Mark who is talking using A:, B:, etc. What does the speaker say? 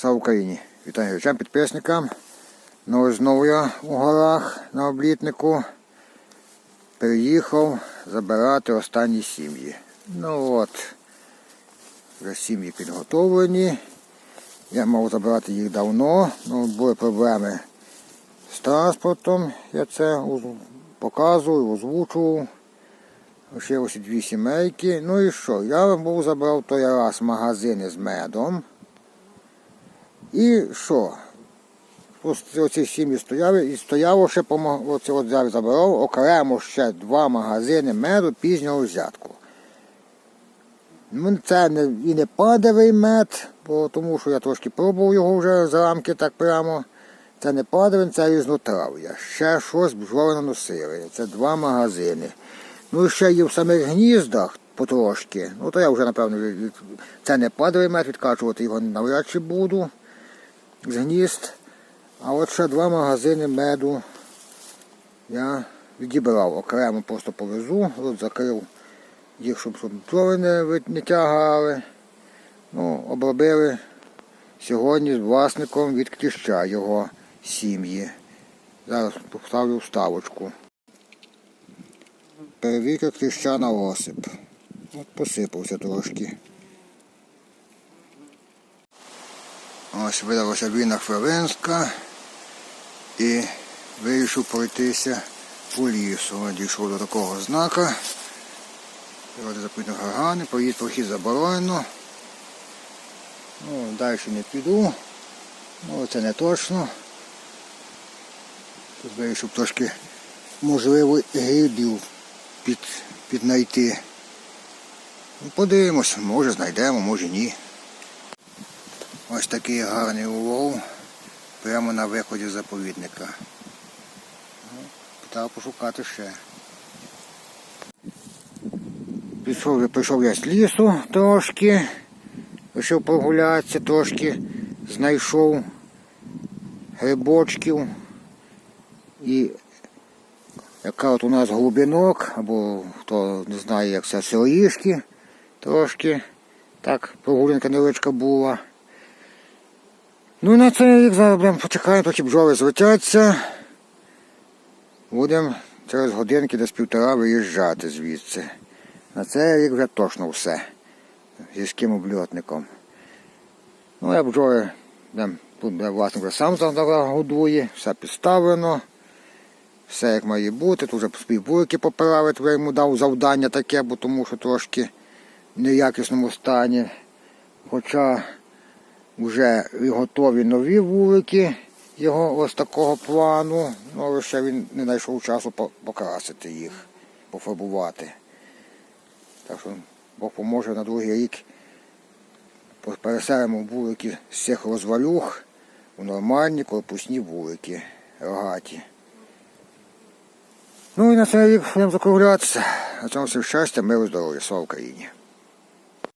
A: Слава Україні! Вітаю глядачам, підписникам. Ну знову я у горах на облітнику. Приїхав забирати останні сім'ї. Ну от, вже сім'ї підготовлені. Я мав забирати їх давно, ну були проблеми з транспортом. Я це показував, озвучував. Ще ось дві сімейки. Ну і що? Я був забрав той раз магазини з медом. І що? Оці сім'ї стояли і стояло ще оце от зараз забирав окремо ще два магазини меду пізнього взятку. Ну, це не, і не падовий мед, бо, тому що я трошки пробував його вже з рамки так прямо. Це не падовий, це різнотрав'я. Ще щось бджоли наносили. Це два магазини. Ну ще є в самих гніздах потрошки. Ну то я вже, напевно, це не падовий мед, відкачувати його навряд чи буду з гнізд. А от ще два магазини меду я відібрав окремо, просто повезу, от закрив їх, щоб щоб не, не тягали. Ну, обробили сьогодні з власником від кліща його сім'ї. Зараз поставлю вставочку. Перевірка кліща на осип. От посипався трошки. Ось видалася війна хвилинська і вирішив пройтися по лісу. Дійшов до такого знака. Природи запитно гаргани, проїзд прохід заборонено. Ну, далі не піду. Ну, це не точно. Тут вирішив трошки можливо грибів під, піднайти. Ну, подивимось, може знайдемо, може ні. Ось такий гарний улов прямо на виході заповідника. Треба пошукати ще. Пішов, прийшов я з лісу трошки, вирішив прогулятися трошки, знайшов грибочків і яка от у нас глибинок, або хто не знає, як це сироїшки трошки. Так, прогулянка невеличка була. Ну і на цей рік зараз будемо почекаємо, поки бджоли злетяться. Будемо через годинки десь півтора виїжджати звідси. На цей рік вже точно все. Зі ским обльотником. Ну, я бджоли, тут буде власник вже сам годує, все підставлено. Все як має бути, тут вже співбурки поправити, я йому дав завдання таке, бо тому що трошки в неякісному стані. Хоча вже готові нові вулики його ось такого плану, ну, але ще він не знайшов часу покрасити їх, пофарбувати. Так що Бог поможе на другий рік. Переселимо вулики з цих розвалюх у нормальні корпусні вулики, рогаті. Ну і на цей рік будемо закруглятися. На цьому все щастя, миру, здоров'я, слава Україні.